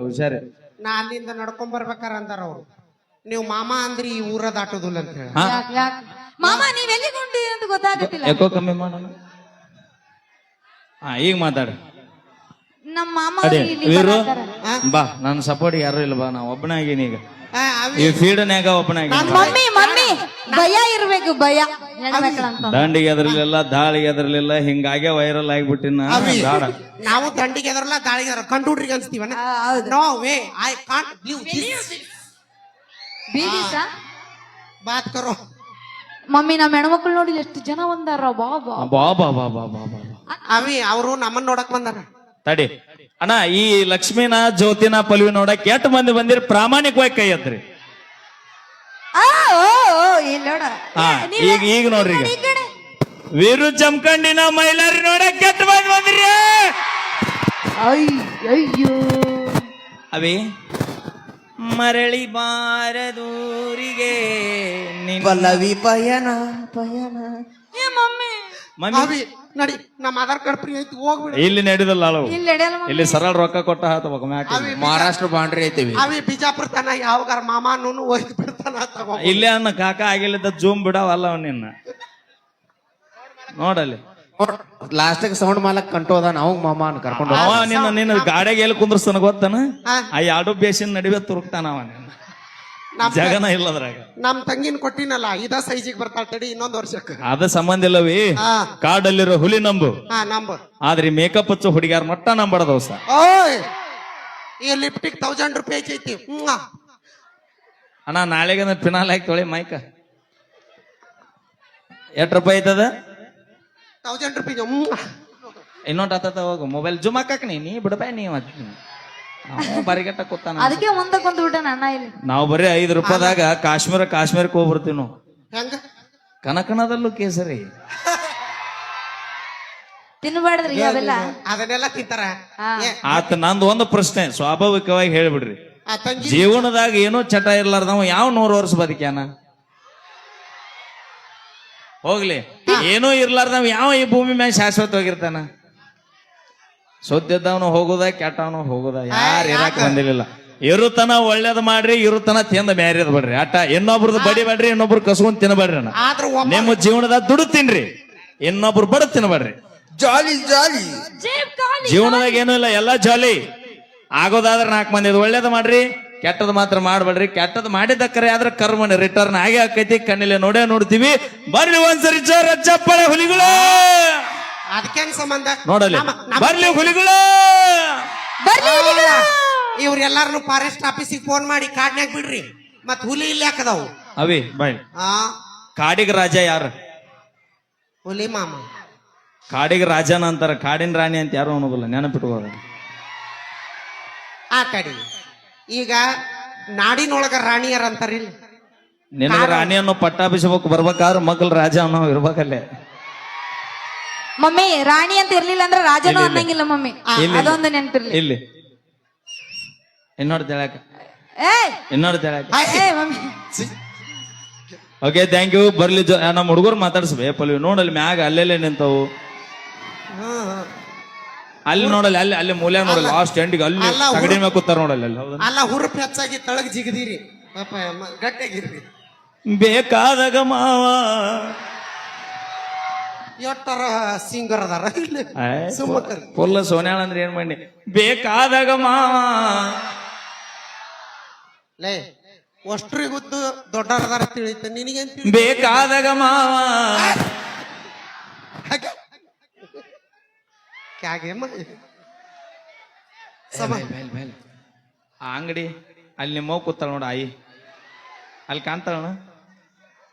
ಹುಷಾರಿ ನಾ ಅಲ್ಲಿಂದ ನಡ್ಕೊಂಡ್ ಬರ್ಬೇಕಾರ ಅಂದಾರ ಅವ್ರು. ನೀವು ಮಾಮ ಅಂದ್ರಿ ಈ ಊರ ದಾಟುದಿಲ್ಲ ಅಂತ ಹೇಳಿ. ಹಾ. ಯಾಕ್ ಯಾಕ್? ಮಾಮ ನೀವ್ ಎಲ್ಲಿಗೆ ಹೊಂಟಿರಿ ಅಂತ ಗೊತ್ತಾಗತ್ತಿಲ್ಲ ಎಕೋ ಕಮ್ಮಿ ಮಾಡೋಣ ಹಾ ಈಗ ಮಾತಾಡ. ನಮ್ಮ ಮಾಮಾ ಅದೇ ಇಲ್ಲಿ ವೀರು ಬರಾತಾರ. ಬಾ ನನ್ ಸಪೋರ್ಟ್ ಯಾರು ಇಲ್ಲ ಬಾ ನಾ ಒಬ್ಬನೇ ಆಗೀನಿ ಈಗ. ಆ, ಅವಿ ಈ ಫೀಲ್ಡ್ನ್ಯಾಗ ಒಬ್ಬನೇ ಆಗೀನಿ. ಮಮ್ಮಿ ಮಮ್ಮಿ ಭಯ ಇರ್ಬೇಕು ಭಯ. ದಂಡಿಗೆ ಎದರ್ಲಿಲ್ಲ ದಾಳಿಗೆ ಎದರ್ಲಿಲ್ಲ ಹಿಂಗಾಗೆ ವೈರಲ್ ಆಗಿಬಿಟ್ಟಿನ. ನಾವು ದಂಡಿಗೆ ಎದರಲ್ಲ ದಾಳಿಗೆ ಎದರ ಹುಡ್ರಿ ಅನ್ಸ್ತೀವನ? ಹೌದು. No way I can't believe this ಬೀದಿಸ? ಬಾತ್ ಕರೋ. ಮಮ್ಮಿ ನಮ್ಮ ಹೆಣ್ಮಕ್ಳು ನೋಡಿ ಎಷ್ಟು ಜನ ಬಂದಾರ? ಬಾಬಾ ಬಾ ಬಾ. ಬಾ ಬಾ ಬಾ ಬಾ ಬಾ. ಅವಿ ಅವರು ನಮ್ಮನ್ನ ನೋಡಕ್ ಬಂದಾರ. ತಡಿ. ಅಣ್ಣ ಈ ಲಕ್ಷ್ಮೀನ ಜ್ಯೋತಿನ ಪಲ್ವಿ ನೋಡಕ್ ಎಷ್ಟು ಮಂದಿ ಬಂದಿರಿ? ಪ್ರಾಮಾಣಿಕವಾಗಿ ಕೈ ಎತ್ರಿ. ಆ, ಓ ಓ ಇಲ್ಲ ಹಾ ಈಗ ಈಗ ನೋಡ್ರಿ ಈಗ. ವೀರು ಜಮಖಂಡಿನ ಮೈಲಾರಿ ನೋಡಕ್ ಕೆಟ್ಟ ಬಂದ್ ಬಂದ್ರಿ ಅಯ್ಯ ಅಯ್ಯೋ ಅವಿ ಮರಳಿ ಬಾರದೂರಿಗೆ ನಿನ್ನ- ಪಲ್ಲವಿ ಪಯಣ ಪಯಣ. ಏ ಮಮ್ಮಿ. ಮಮ್ಮಿ. ನಡಿ ನಮ್ಮ ಆಧಾರ್ ಕಾರ್ಡ್ ಫ್ರೀ ಐತಿ ಹೋಗ್ಬಿಡಿ. ಇಲ್ಲಿ ನಡೆದಲ್ಲ ಅಳವು ಇಲ್ಲಿ ನಡೆಯಲ್ಲ ಇಲ್ಲಿ ಸರಳ ರೊಕ್ಕ ಕೊಟ್ಟ ಹಾತಬೇಕು ಮ್ಯಾಕ ಅವಿ ಮಹಾರಾಷ್ಟ್ರ ಬಾಂಡ್ರಿ ಐತಿವಿ ಅವಿ. ಬಿಜಾಪುರ ತನ ಯಾವಾಗಾರ ಮಾಮಾನೂನು ಒಯ್ದು ಬಿಡ್ತಾನ ತಗೋ ಇಲ್ಲೇ ಅನ್ನ ಕಾಕ ಆಗಿಲ್ಲದ ಜೂಮ್ ಬಿಡವಲ್ಲ ಅವ ನಿನ್ನ. ನೋಡಲ್ಲಿ. ಲಾಸ್ಟ್ ಸೌಂಡ್ ಮಾಲಕ್ ಕಂಟೋದ ನಾವು ಮಾಮ ಅನ್ ಕರ್ಕೊಂಡು ಅವ ನಿನ್ನ ನಿನ್ನ ಗಾಡಿಗೆ ಎಲ್ಲಿ ಕುಂದ್ರಸ್ತಾನ ಗೊತ್ತಾನ? ಆ ಎರಡು ಬೇಸಿನ ನಡುವೆ ತುರುಕ್ತಾನ ಅವ ನಿನ್ನ. ನಮ್ ಜಗನ ಇಲ್ಲದ್ರಾಗ ನಮ್ ತಂಗಿನ ಕೊಟ್ಟಿನಲ್ಲ ಇದ ಸೈಜಿಗೆ ಬರ್ತಾಳ ತಡಿ ಇನ್ನೊಂದ್ ವರ್ಷಕ್ಕೆ. ಅದ ಸಂಬಂಧ ಇಲ್ಲವೇ. ಕಾಡಲ್ಲಿರೋ ಹುಲಿ ನಂಬು. ಹಾ ನಂಬರ್ ಆದ್ರೆ ಮೇಕಪ್ ಹಚ್ಚೋ ಹುಡುಗ್ಯಾರ ಮಟ್ಟ ನಂಬಡ ದೋಸ್ತ ಓಯ್! ಈ ಲಿಪ್ಟಿಕ್ ತೌಸಂಡ್ ರೂಪಾಯಿ ಐತಿ ಅಣ್ಣ ನಾಳೆಗೆ ಪಿನಾಲ್ ಹಾಕಿ ತೊಳಿ ಮೈಕ ಎಷ್ಟು ರೂಪಾಯಿ ಐತದ? ತೌಸಂಡ್ ರುಪೀಸ್ ಇನ್ನೊಂದು ಆತದ ಹೋಗು. ಮೊಬೈಲ್ ಜುಮ್ ಹಾಕಕ್ ನೀ ಬಿಡಬಾಯ್ ನಾವು ಬರಿಗಟ್ಟ ಕೂತಾನ ಅದಕ್ಕೆ ಮುಂದೆ ಕುಂತು ಬಿಟ್ಟ ಅಣ್ಣ ಇಲ್ಲಿ. ನಾವು ಬರೀ ಐದು ರೂಪಾಯಿದಾಗ ಕಾಶ್ಮೀರ ಕಾಶ್ಮೀರಕ್ಕೆ ಹೋಗ್ಬರ್ತೀವಿ ನಾವು. ಹೆಂಗ? ಕನಕನದಲ್ಲೂ ಕೇಸರಿ. ತಿನ್ಬಾರ್ದ್ರಿ ಅವೆಲ್ಲ ಅದನ್ನೆಲ್ಲ ತಿಂತಾರ? ಹಾ. ಏ, ಆತ ನಂದು ಒಂದು ಪ್ರಶ್ನೆ ಸ್ವಾಭಾವಿಕವಾಗಿ ಹೇಳ್ಬಿಡ್ರಿ. ಆ ತಂಗಿ ಜೀವನದಾಗ ಏನೋ ಚಟ ಇರ್ಲಾರ್ದವ ಯಾವ ನೂರು ವರ್ಷ ಬದುಕ್ಯಾನ? ಹೋಗ್ಲಿ. ಏನೋ ಇರ್ಲಾರ್ದವ ಯಾವ ಈ ಭೂಮಿ ಮ್ಯಾಗ ಶಾಶ್ವತವಾಗಿರ್ತಾನ? ಸೋದ್ಯದವನು ಹೋಗುದ ಕೆಟ್ಟವನು ಹೋಗುದ ಯಾರು ಇರಾಕ್ ಬಂದಿರಲಿಲ್ಲ. ಇರುತನ ಒಳ್ಳೇದ್ ಮಾಡ್ರಿ ಇರುತನ ತಿಂದ ಮ್ಯಾರಿದ್ ಬಿಡ್ರಿ. ಅಟ್ಟ ಇನ್ನೊಬ್ರದ್ದು ಬಡಿಬೇಡ್ರಿ ಇನ್ನೊಬ್ರು ಕಸ್ಕೊಂಡ್ ತಿನ್ನಬೇಡ್ರಿ ಅಣ್ಣ. ಜೀವನದ ಒಬ್ಬ ನಿಮ್ಮ ಜೀವನದಾಗ ದುಡು ತಿನ್ರಿ ಇನ್ನೊಬ್ರು ಬಡ ತಿನ್ನಬೇಡ್ರಿ ಜಾಲಿ ಜಾಲಿ. ಜೇಬ್ ಖಾಲಿ ಜೀವನದಾಗ ಏನೂ ಇಲ್ಲ ಎಲ್ಲಾ ಜಾಲಿ. ಆಗೋದಾದ್ರೆ ನಾಲ್ಕು ಮಂದಿ ಒಳ್ಳೇದ್ ಮಾಡ್ರಿ ಕೆಟ್ಟದ್ ಮಾತ್ರ ಮಾಡ್ಬೇಡ್ರಿ. ಕೆಟ್ಟದ್ ಮಾಡಿದ್ದಕ್ಕರೆ ಆದ್ರೆ ಕರ್ಮ ರಿಟರ್ನ್ ಆಗೇ ಆಕೈತಿ. ಕಣ್ಣಿಲೆ ನೋಡೇ ನೋಡ್ತೀವಿ. ಬರ್ರಿ ಒಂದ್ಸರಿ ಜೋರ ಚಪ್ಪಳೆ ಹುಲಿಗಳು! ಅದಕ್ಕೇನ್ ಸಂಬಂಧ? ನೋಡಲಿ. ನಮ್ಮ- ನಮ್ಮ- ಬರ್ಲಿ ಹುಲಿಗಳು! ಬರ್ಲಿ ಹುಲಿಗಳು. ಇವ್ರ ಎಲ್ಲಾರನು ಫಾರೆಸ್ಟ್ ಆಫೀಸಿಗೆ ಫೋನ್ ಮಾಡಿ ಕಾಡ್ನ್ಯಾಗ ಬಿಡ್ರಿ. ಮತ್ ಹುಲಿ ಇಲ್ಲಿ ಹಾಕದವು ಅವಿ ಬೈ. ಆ? ಕಾಡಿಗ ರಾಜ ಯಾರು? ಹುಲಿ ಮಾಮ. ಕಾಡಿಗ ರಾಜನ ಅಂತಾರ ಕಾಡಿನ ರಾಣಿ ಅಂತ ಯಾರು ಅನ್ನೋದಿಲ್ಲ ನೆನಪಿಟ್ಕೋದ ಆ ಕಡಿ. ಈಗ ನಾಡಿನೊಳಗ ರಾಣಿಯರ್ ಅಂತಾರಿಲ್ಲ. ನಿನಗ ರಾಣಿಯನ್ನು ಅನ್ನೋ ಪಟ್ಟಾಭಿಷೇಕಕ್ಕೆ ಬರ್ಬೇಕಾದ್ರೆ ಮಕ್ಕಳು ರಾಜ ಅನ್ನೋ ಇರ್ಬೇಕಲ್ಲೇ. ಮಮ್ಮಿ ರಾಣಿ ಅಂತ ಇರ್ಲಿಲ್ಲ ಅಂದ್ರೆ ರಾಜನು. ಅನ್ನಂಗಿಲ್ಲ ಮಮ್ಮಿ. ಇಲ್ಲಿ. ಅದೊಂದು ನೆನ್ಪಿರ್ಲಿ. ಇಲ್ಲಿ. ಇನ್ನೋಡ್ ತೆಳಕ. ಇನ್ನೋಡ್ ತೆಳಕ. ಓಕೆ ಥ್ಯಾಂಕ್ ಯು ಬರ್ಲಿ ಜೊ- ನಮ್ಮ ಹುಡುಗರು ಮಾತಾಡ್ಸ್ಬೇ ಪಲ್ವಿ ನೋಡಲ್ಲಿ ಮ್ಯಾಗ ಅಲ್ಲೆಲ್ಲ ನಿಂತವು. ಅಲ್ಲಿ ನೋಡಲ್ಲ ಅಲ್ಲಿ ಅಲ್ಲಿ ಮೂಲೆ ನೋಡಲ್ಲ ಲಾಸ್ಟ್ ಎಂಡಿಗೆ ಅಲ್ಲಿ ತಗಡಿ ಮ್ಯಾಗ ಕೂತಾರ ನೋಡಲ್ಲ ಅಲ್ಲಿ. ಹೌದಾ? ಅಲ್ಲ ಹುರುಪ್ ಹೆಚ್ಚಾಗಿ ತಳಗ್ ಜಿಗದಿರಿ. ಪಾಪ ಗಟ್ಟಿಯಾಗಿರ್ರಿ. ಬೇಕಾದಾಗ ಮಾವ ಎಷ್ಟರ ಸಿಂಗರ್ ಅದಾರ? ಇಲ್ಲಿ ಸುಮ್ಮಕ್ಕರ್ ಫುಲ್ ಸೋನ್ಯಾಳ ಅಂದ್ರೆ ಏನ್ ಮಾಡಿ? ಬೇಕಾದಾಗ ಮಾವ. ಲೇ ಅಷ್ಟ್ರಿಗುದ್ದು ದೊಡ್ಡರದಾರ ತಿಳಿತ ನಿನಗೇನ್ ತಿಳಿ ಬೇಕಾದಾಗ ಮಾವ. ಕ್ಯಾಗೆ ಆ ಅಂಗಡಿ ಅಲ್ಲಿ ನಿಮ್ಮ ಕೂತಾಳ ನೋಡ ಆಯಿ. ಅಲ್ಲಿ ಕಾಣ್ತಾಳ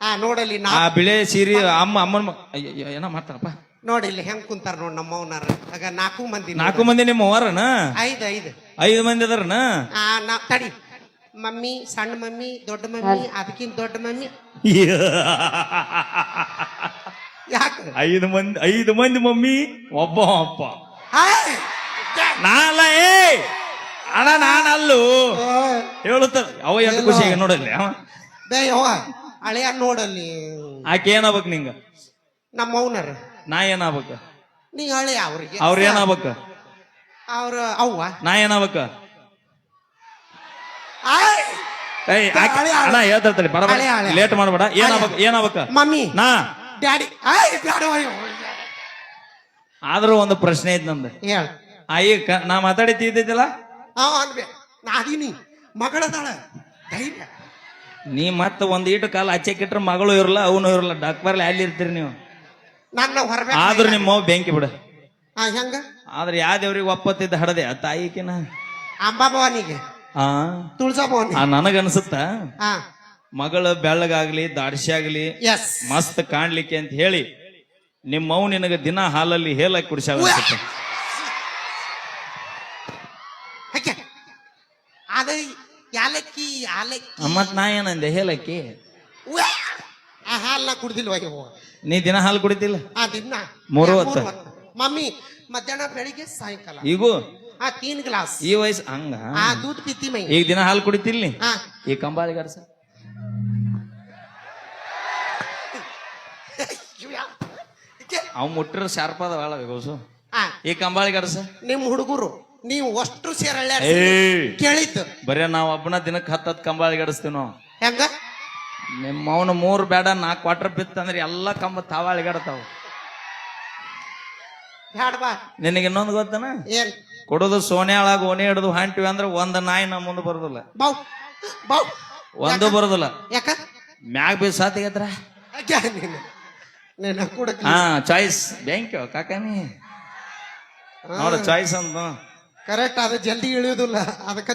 ಹಾ ನೋಡಲ್ಲಿ ನಾ ಆ ಬಿಳೆ ಸೀರೆ ಅಮ್ಮ ಅಮ್ಮನ ಏನ ಅಯ್ಯ, ಅಯ್ಯ, ಏನೋ ಮಾಡ್ತಾರಪ್ಪ. ನೋಡಿ ಇಲ್ಲಿ ಹೆಂಗ್ ಕುಂತಾರ ನೋಡ್ ನಮ್ಮವನಾರ ಆಗ ನಾಲ್ಕು ಮಂದಿ ನಾಲ್ಕು ಮಂದಿ ನಿಮ್ಮ ಅವರನ ಐದು ಐದು. ಐದು ಮಂದಿ ಅದಾರನ? ಆ ನಾ ತಡಿ. ಮಮ್ಮಿ ಸಣ್ಣ ಮಮ್ಮಿ ದೊಡ್ಡ ಮಮ್ಮಿ ಅದಕ್ಕಿಂತ ದೊಡ್ಡ ಮಮ್ಮಿ. ಯಾಕ? ಐದು ಮಂದಿ ಐದು ಮಂದಿ ಮಮ್ಮಿ ಒಬ್ಬ ಅಪ್ಪ. ಹಾಯ್! ನಾಲ ಏ! ಅಣ್ಣ ನಾನಲ್ಲು. ಹೇಳುತ್ತ ಅವ ಎಷ್ಟು ಖುಷಿ ನೋಡಲ್ಲಿ ಅವ? ಬೇ ಯವ್ವ ಹಳೆಯ ನೋಡಲ್ಲಿ ಆಕೆ ಏನಾಗ್ಬೇಕು ನಿಂಗ? ನಮ್ಮ ಅವನರ ನಾ ಏನಾಗ್ಬೇಕ? ನೀ ಹಳೆ ಅವ್ರಿಗೆ. ಅವ್ರ ಏನಾಗ್ಬೇಕ? ಅವ್ರ ಅವ್ವ. ನಾ ಏನಾಗ್ಬೇಕ? ಏಯ್ ಆಕಿ- ಹಳೆ ಆಳು. ಅಣ್ಣ ಹೇಳ್ತಿರ್ತಾರೆ ಬರ ಹಳೆ. ಲೇಟ್ ಮಾಡ್ಬೇಡ. ಏನಾಗ್ಬೇಕು ಏನಾಗ್ಬೇಕು? ಮಮ್ಮಿ. ನಾ. ಡ್ಯಾಡಿ. ಆಯ್ ಬ್ಯಾಡ ಅಯ್ಯೋ. ಆದ್ರೂ ಒಂದು ಪ್ರಶ್ನೆ ಐತ್ ನಂದು. ಹೇಳ್. ಆಯಿ ಕ- ನಾ ಮಾತಾಡಿತಿದ್ದಿಲ್ಲ ಆ ಅನ್ಬೆ. ನಾದೀನಿ ಮಗಳದಾಳ. ಧೈರ್ಯ. ನೀ ಮತ್ತ ಒಂದ್ ಈಟು ಕಾಲ ಹಚ್ಚಕ್ಕಿಟ್ರ ಮಗಳು ಇರಲ್ಲ ಅವನು ಇರಲ್ಲ ಡಾಕ್ಟರ್ ಅಲ್ಲಿ ಇರ್ತೀರಿ ನೀವು. ನನ್ನ ಹೊರಬೇಕು ಆದ್ರೂ ನಿಮ್ಮ ಅವ್ವ ಬೆಂಕಿ ಬಿಡ. ಹೆಂಗ? ಆದ್ರೆ ಯಾವ ದೇವ್ರಿಗೆ ಒಪ್ಪತ್ತಿದ್ದ ಹಡದೆ ಆ ತಾಯಿಕಿನ ಅಂಬಾಭವಾನಿಗೆ ಆ? ತುಳಸಾ ಭವಾನಿ ಆ ನನಗನ್ಸುತ್ತ? ಹಾ ಮಗಳು ಬೆಳ್ಳಗಾಗ್ಲಿ ದಾಡ್ಸಿ ಆಗ್ಲಿ ಎಸ್ ಮಸ್ತ್ ಕಾಣ್ಲಿಕ್ಕೆ ಅಂತ ಹೇಳಿ ನಿಮ್ಮ ಅವ್ ನಿನಗ ದಿನ ಹಾಲಲ್ಲಿ ಹೇಳಕ್ ಕುಡಿಸ ಅನ್ಸುತ್ತೆ. ಅದ ಯಾಲಕ್ಕಿ ಯಾಲಕ್ಕಿ. ಮತ್ ನಾ ಏನಂದೆ ಹೇಳಕ್ಕಿ ಉವ್ಯಾ. ಆ ಹಾಲ್ನ ಕುಡ್ದಿಲ್ವ ಇವು? ನೀ ದಿನ ಹಾಲು ಕುಡಿತಿಲ್ಲ? ಆ ದಿನ. ಮೂರು ಹೊತ್ತು. ಮಮ್ಮಿ ಮಧ್ಯಾಹ್ನ ಬೆಳಿಗ್ಗೆ ಸಾಯಂಕಾಲ. ಈಗೂ? ಆ ತೀನ್ ಗ್ಲಾಸ್. ಈ ವಯಸ್ಸು ಹಂಗ? ಆ ದೂದ್ ಪಿತ್ತಿ ಮೈ. ಈಗ ದಿನ ಹಾಲು ಕುಡಿತಿಲ್ಲ ನೀ ಹಾ ಈ ಕಂಬಾಲಿಗಾರ ಅರ್ಸ ಅವ್ ಮುಟ್ಟಿರ ಶಾರ್ಪ್ ಅದ ಈ ಕಂಬಾಳಿಗಾರ ಸರ್ ನಿಮ್ ಹುಡುಗರು. ನೀವು ಅಷ್ಟು ಏಯ್ ಕೇಳಿದ್ದು. ಬರೇ ನಾವ್ ಒಬ್ಬನ ದಿನಕ್ಕೆ ಹತ್ತತ್ ಕಂಬ ಅಳಿಗಾಡಿಸ್ತೀವಿ ನಾವು. ಹೆಂಗ? ನಿಮ್ಮ ಅವನ ಮೂರ್ ಬೇಡ ನಾಲ್ಕು ಕ್ವಾರ್ಟರ್ ಬಿತ್ತಂದ್ರೆ ಎಲ್ಲ ಕಂಬ ತಾವಾಳಿಗಾಡ್ತಾವ ಬ್ಯಾಡ ಬಾ. ನಿನಗೆ ಇನ್ನೊಂದು ಗೊತ್ತನ? ಏನ್? ಕೊಡೋದು ಸೋನಿಯಾಳಾಗ ಓಣಿ ಹಿಡಿದು ಹಾಂಟಿವಿ ಅಂದ್ರೆ ಒಂದ್ ನಾಯಿ ನಮ್ಮ ಮುಂದೆ ಬರೋದಿಲ್ಲ. ಬಾ ಒಂದು ಬರೋದಿಲ್ಲ. ಯಾಕ? ಮ್ಯಾಗ ಬೀಸ್ ಸಾತಿಗತ್ರ ಯಾಕೆ ನೀನು ಹಾ ಚಾಯ್ಸ್ ಬ್ಯಾಂಕ್ ಕಾಕಾನಿ ನೋಡ ಚಾಯ್ಸ್ ಅಂತ ಕರೆಕ್ಟ್ ಅದು ಜಲ್ದಿ ಇಳಿಯೋದಿಲ್ಲ ಅದಕ್ಕೆ